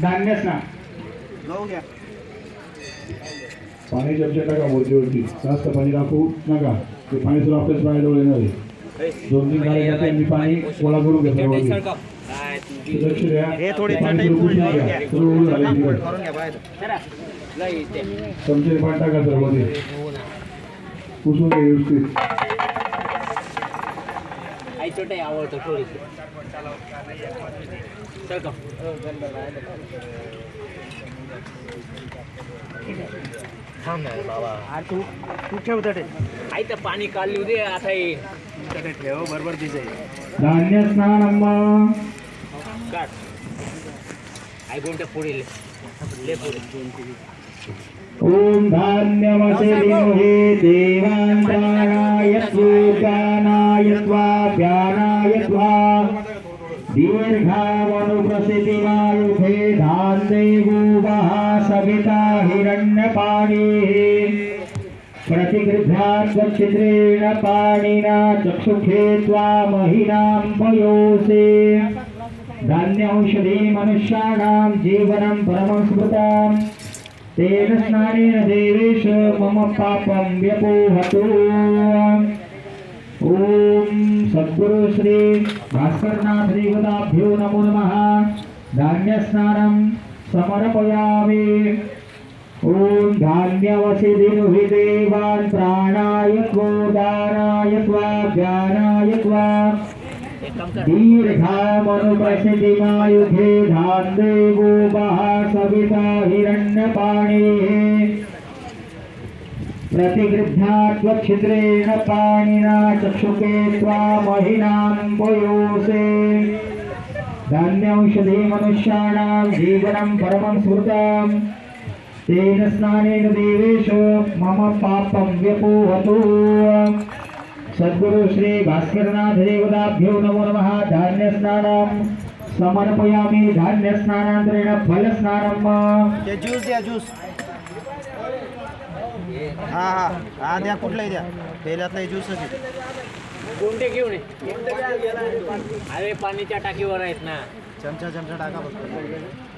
धान्यच ना पाणी चमचे टाका मूर्तीवरती जास्त पाणी टाकू नका. ते पाणी सुद्धा आपल्याच दोन तीन गाडी घेते मी पाणी गोळा करून घेतो हे। थोडी पाणी टाका सर्वांनी पुसून व्यवस्थित आई छोटे आवडतं थांब ना बाबा। तू तू ठेव तटे आई तर पाणी काढली दे आता हे। ठेव बरोबर धान्य स्नानम काढ. आई कोणत्या पुढील ओम धान्यमसे विमोहे देवांतानाय सूकानाय स्वाभ्यानाय स्वा दीर्घामनुप्रसिद्धिमायुधे धान्ये गोवः सविता हिरण्यपाणिः प्रतिगृध्या स्वच्छिद्रेण पाणिना चक्षुखे त्वा धान्यौषधि मनुष्याणां जीवनं परमं स्मृताम् तेन स्नानेन देवेश मम पापं व्यपोहतु। ॐ सद्गुरु श्री भास्करनाथ देवताभ्यो नमो नमः। धान्यस्नानं समर्पयामि। ॐ धान्यवसिधिनुहि देवान् प्राणाय त्वो दानाय त्वा ज्ञानाय त्वा दीर्घामनुप्रसिद्धिमायुधे धान्देवो वः सविता हिरण्यपाणिः प्रतिगृह्णात्वच्छिद्रेण पाणिना चक्षुके त्वामहिनां पयोसे धान्यौषधि मनुष्याणां जीवनं परमं स्मृतम्। तेन स्नानेन देवेश मम पापं व्यपोहतु। सद्गुरु श्री भास्करनाथ देवताभ्यो नमो नमः। धान्य स्नानं समर्पयामि। धान्य स्नानान्तरेण फल स्नानं ते ज्यूस द्या ज्यूस हा हा. हा द्या कुठलाही द्या. पहिल्यातलाही ज्यूसच आहे. कोणते घेऊन अरे पाणीच्या टाकीवर आहेत ना. चमचा चमचा टाका फक्त.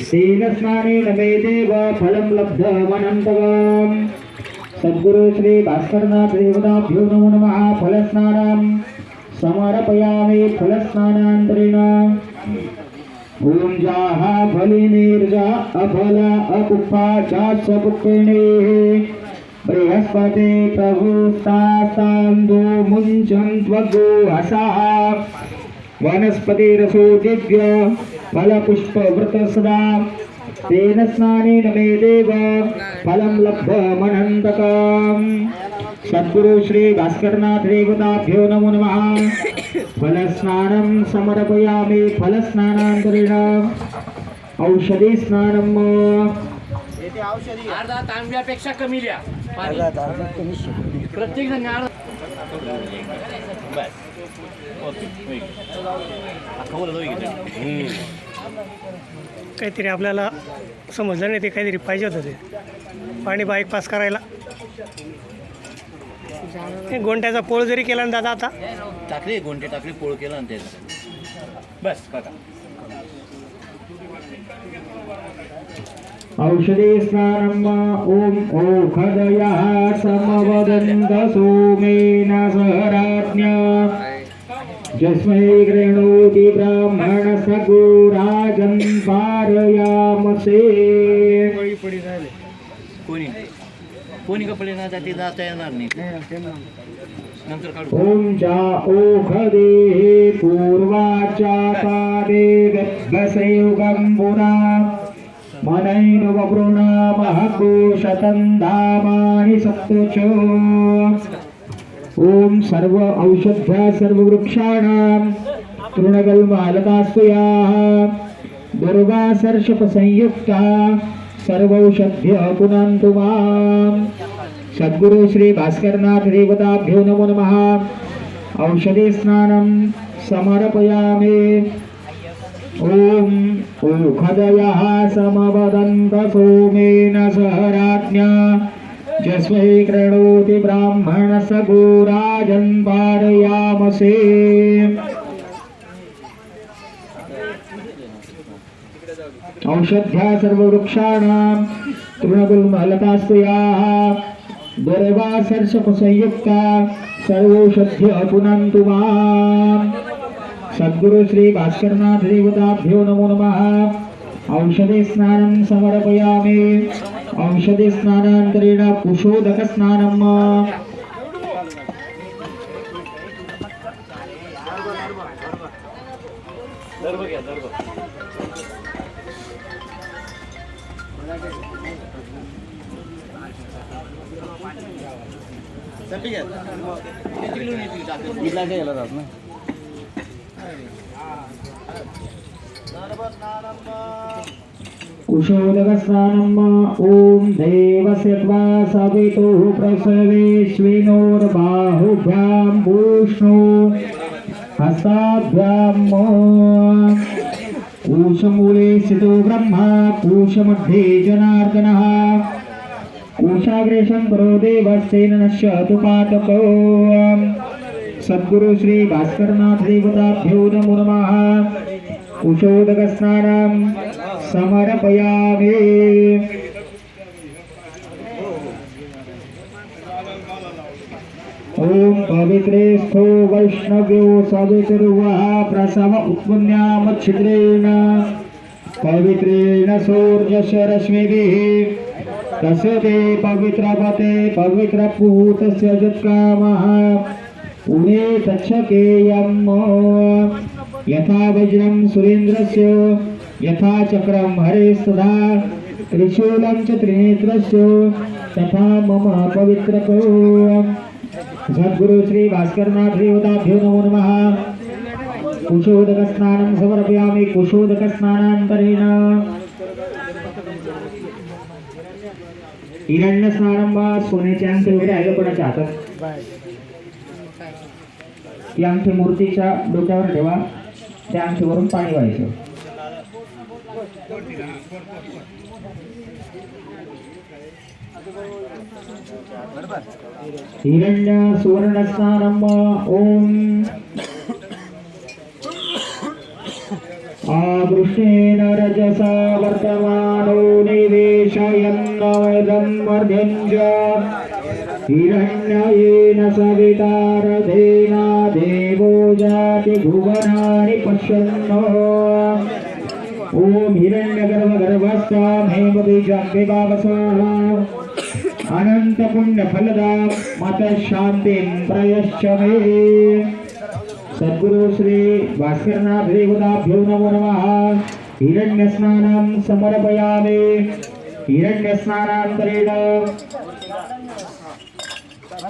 तेन स्नानेन मे देव फलं लब्धमनन्तवाम्। सद्गुरु श्री भास्करनाथ देवताभ्यो नमो नमः। समर्पयामि फलस्नानान्तरेण। फलिनीर्जा अपुप्पा च सपुक्किणेः बृहस्पति मुञ्चन्त्वगोहसः वनस्पतिरसो दिव्य फलपुष्पवृतसदा तेन स्नानेन मे देव फलं लब्धमनन्तकम् सद्गुरु श्री भास्करनाथ देवताभ्यो नमो नमः। फलस्नानं समर्पयामि फलस्नानान्तरेण। औषधी स्नानं येते औषधी अर्धा तांब्यापेक्षा कमी द्या. प्रत्येक जण अर्धा काहीतरी आपल्याला समजलं नाही ते काहीतरी पाहिजे होतं ते. पाणी बाईक पास करायला. हे गोंट्याचा पोळ जरी केला ना दादा आता. टाकले गोंटे टाकले पोळ केला ना त्याचा. बस काका. औषधी स्नानं ॐ ओखदयः समवदन्त सोमेन सह राज्ञा यस्मै गृह्णोति ब्राह्मणसगोराजन् पारयामसे। कोणी? कोणी कपडे ना जाती जाता येणार नाही. नंतर काढू. चा ओखदेः पूर्वाचा काले गद्भसयुगं पुरा मनैरवृणामहकोशतं धामानि सप्तच ॐ सर्व औषध्या सर्ववृक्षाणां तृणगल्मालकास्तुयाः दुर्वासर्षपसंयुक्ता सर्वौषध्य पुनन्तु माम्। सद्गुरु श्री भास्करनाथ देवताभ्यो नमो नमः। औषधे स्नानं समर्पयामि। ॐ ओखदयः समवदन्त सोमेन सह राज्ञा जस्मै कृणोति ब्राह्मणस गोराजन् पारयामसे औषध्या सर्ववृक्षाणां तृणगुल्मलतास्तुयाः दुर्वासर्षपसंयुक्ता सर्वौषध्य पुनन्तु माम् सद्गुरु श्री भास्करनाथ देवताभ्यो नमो नमः औषधे स्नानं समर्पयामि औषधे स्नानान्तरेण कुशोदकस्नानम् कुशोदकस्नानम् ॐ देवस्य त्वा सवितुः प्रसवेश्विनोर्बाहुभ्यां भूष्णो हस्ताभ्यां कूशमूले स्थितो ब्रह्मा, कूशमध्ये जनार्दनः। कूशाग्रेशं करो देवस्तेन नश्यतु पातको सद्गुरु श्री भास्करनाथ देवताभ्यो नमो नमः। कुशोदकस्नानं समर्पयामि। ॐ पवित्रेस्थो वैष्णव्यो सवितुर्वः प्रसव उत्पुण्यामच्छिद्रेण पवित्रेण सूर्यस्य रश्मिभिः तस्य ते पवित्रपते पवित्रपूतस्य जत्कामः पुणे तच्छकेयम् यथा वज्रम सुरेन्द्रस्य यथा चक्रं सदा त्रिशूलम च त्रिनेत्रस्य तथा मम पवित्रको। सद्गुरु श्री भास्करनाथ देवताभ्यो नमो नमः। कुशोदकस्नानं समर्पयामि कुशोदकस्नानान्तरेण। हिरण्यस्नानं वा सोन्याचे अंगठे वगैरे आहे का कोणाच्या हातात ती अंगठी मूर्तीच्या डोक्यावर ठेवा. രാംചൂറും പണി വായിച്ചു ഹിരണ്യ സുവർണസ്നാനമ്മ ഓം. നിവേശയന്നവദം വർദ്ധഞ്ച हिरण्ययेन सवितारधेना देवो जाति भुवनानि पश्यन्नो। ॐ हिरण्यगर्भगर्भस्तां हेमबीजाम्बिकावसोः अनन्तपुण्यफलदां मतः शान्तिं प्रयश्च मे। सद्गुरु श्री भास्करनाथ देवताभ्यो नमो नमः। हिरण्यस्नानं समर्पयामि। हिरण्यस्नानान्तरेण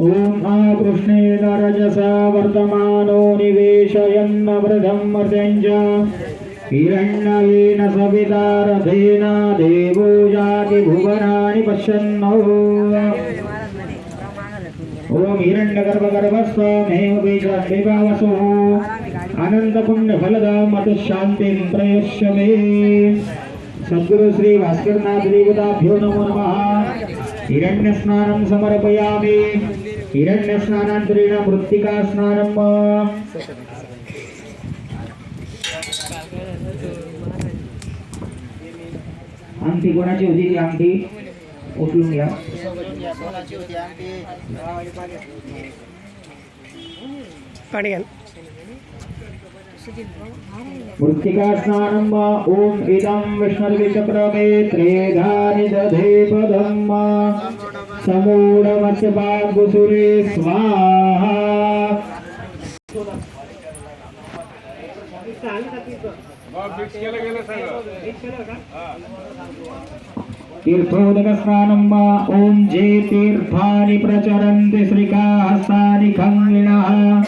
ॐ आकृष्णेन रजसा वर्तमानो निवेशयन्नवृधं मर्त्यञ्च हिरण्ययेन सवितारथेन देवो जाति भुवनानि पश्यन्नो ओम हिरण्यगर्भगर्भस्वमेव बीजं विभावसु अनन्तपुण्यफलदा मतशान्तिं प्रयश्य मे सद्गुरु श्री भास्करनाथ देवताभ्यो नमो नमः। हिरण्यस्नानं समर्पयामि। हिरण्यस्नानान्तरेण मृत्तिका स्नानं अंगठी कोणाची होती ती अंगठी उचलून घ्या. पाणी घ्या. मृत्तिका स्नानं ओम इदं विष्णुर्विचक्रमे त्रेधानि दधे पदं समूढमस्यपाकुसुरे स्वाहा। ॐ जे तीर्थानि प्रचरन्ति, श्रीकाहस्तानि खङ्गिणः।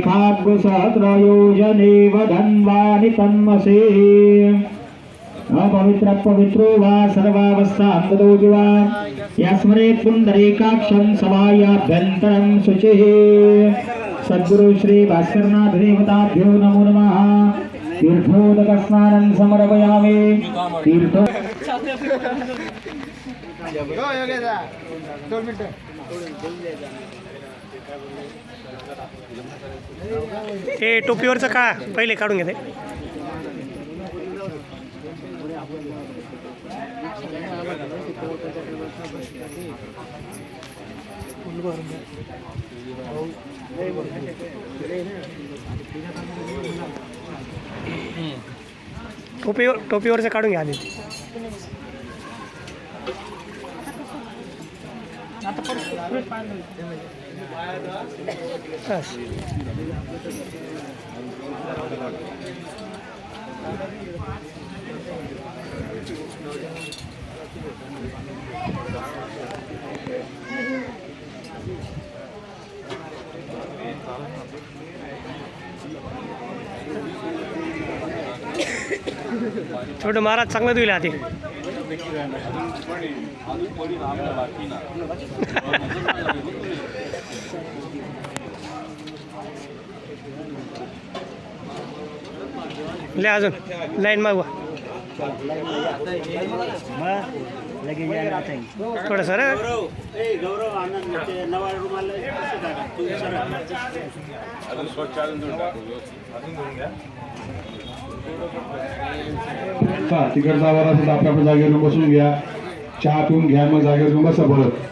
खाग्गुसहस्रयोजने वधन्वानि तन्मसे अपवित्र पवित्रो वा वा यस्मरे सभायाभ्यन्तरं शुचिः। सद्गुरु श्री भास्करनाथ देवताभ्यो नमो नमः। तीर्थोदकस्नानं समर्पयामि। तीर्थ मिनिटं ते टोपीवरचं का? पहिले काढून घेते टोपीवर टोपीवरचं काढून घ्या आधी. बस. छोटं महाराज चांगलं दिलं आधी ले अजून लाईन मागवा थोडं सर हा तिकडचा आवाज़ असेल तर आपल्या जागेवर बसून घ्या चहा पिऊन घ्या मग बसा बोलत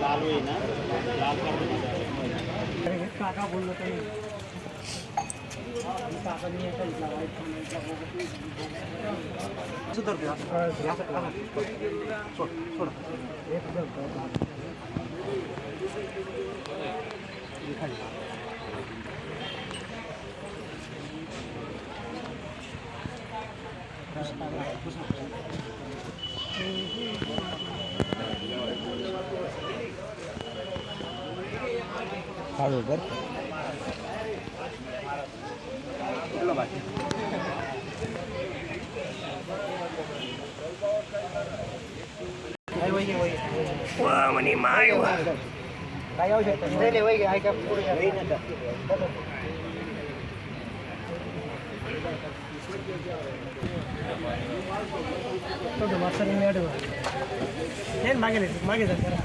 লাল হয়ে বলল তুমি Halo, Bert. मास्तर मॅडम नाही मागे नाही, मागे जा जरा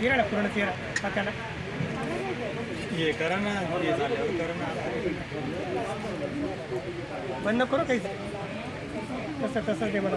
तेरा पूर्ण तेरा टाकायला बंद करू काही कसं कसं ते मला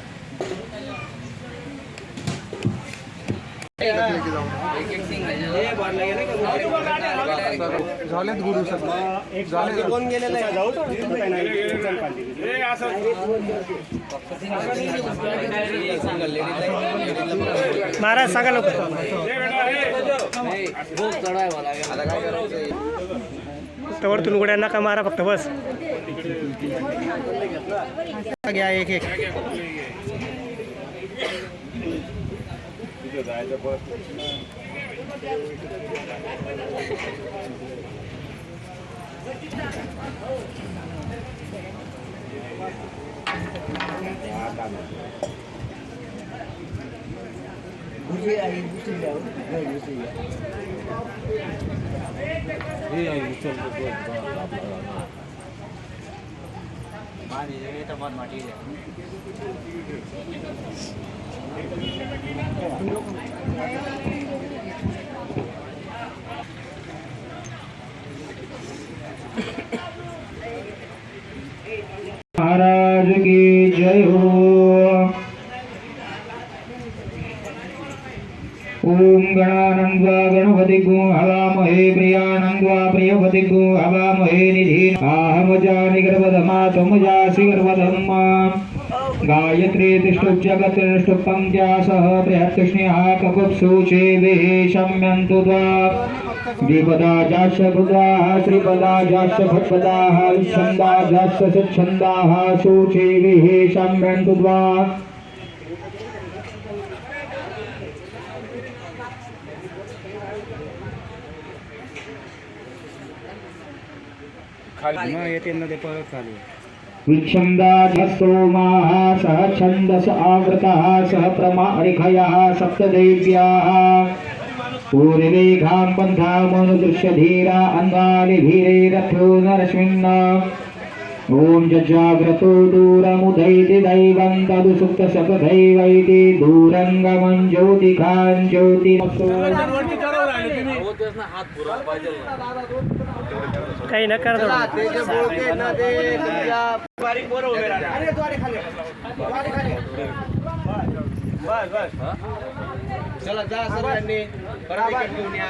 झालेत गुरु झाले कोण गेलेलं आहे जाऊ महाराज सांगा लोक तवर तुम्ही उड्या नका मारा फक्त बस. घ्या एक एक तिकडे जायचं पण भुजी आई दुसरी आऊ दुसरी हे। आई तो दुसरी पाणी टमाट माटी महाराज की जय हो। ओम गणानंद्वा गणपति गो हवामहे प्रियानंद्वा प्रियपति गो हवामहे निधि आहमजानि गर्भधमा त्वमजासि गर्भधम्मा गायत्री तिष्ठुप जगत् तिष्ठुपं सह बृहत्कृष्ण्यः ककुप्सूचे शम्यन्तु द्वा द्विपदा जाश्च बुधाः त्रिपदा जाश्च भट्पदाः विच्छन्दा जाश्च सुच्छन्दाः, सूचे वेः शम्यन्तु द्वा विच्छन्दाजस्तोमाः सह छन्दस आवृतः सह प्रमारिखयः सप्तदेव्याः पूर्वेघां पन्थामनुदृश्य धीरा अन्धालिधीरैरथो नरश्मिन्न ॐ जजाग्रतो दूरमुदैति दैवं तदु सुप्तसपदैवैति दूरङ्गमं ज्योतिखां ज्योतिरसो काही नकार चला जा सर्वांनी. घेऊन या.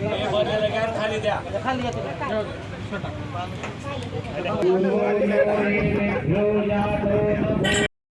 खाली द्या.